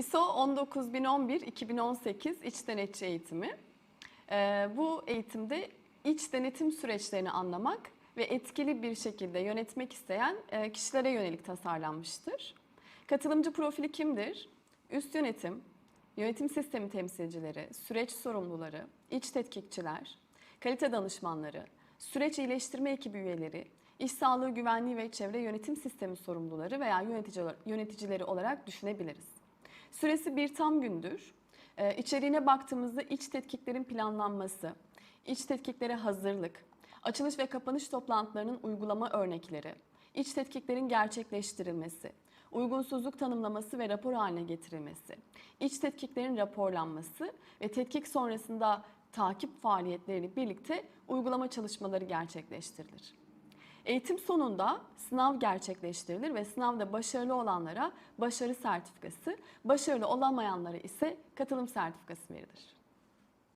ISO 19011-2018 iç denetçi eğitimi. Ee, bu eğitimde iç denetim süreçlerini anlamak ve etkili bir şekilde yönetmek isteyen e, kişilere yönelik tasarlanmıştır. Katılımcı profili kimdir? Üst yönetim, yönetim sistemi temsilcileri, süreç sorumluları, iç tetkikçiler, kalite danışmanları, süreç iyileştirme ekibi üyeleri, iş sağlığı güvenliği ve çevre yönetim sistemi sorumluları veya yöneticiler, yöneticileri olarak düşünebiliriz. Süresi bir tam gündür. İçeriğine baktığımızda iç tetkiklerin planlanması, iç tetkiklere hazırlık, açılış ve kapanış toplantılarının uygulama örnekleri, iç tetkiklerin gerçekleştirilmesi, uygunsuzluk tanımlaması ve rapor haline getirilmesi, iç tetkiklerin raporlanması ve tetkik sonrasında takip faaliyetleriyle birlikte uygulama çalışmaları gerçekleştirilir. Eğitim sonunda sınav gerçekleştirilir ve sınavda başarılı olanlara başarı sertifikası, başarılı olamayanlara ise katılım sertifikası verilir.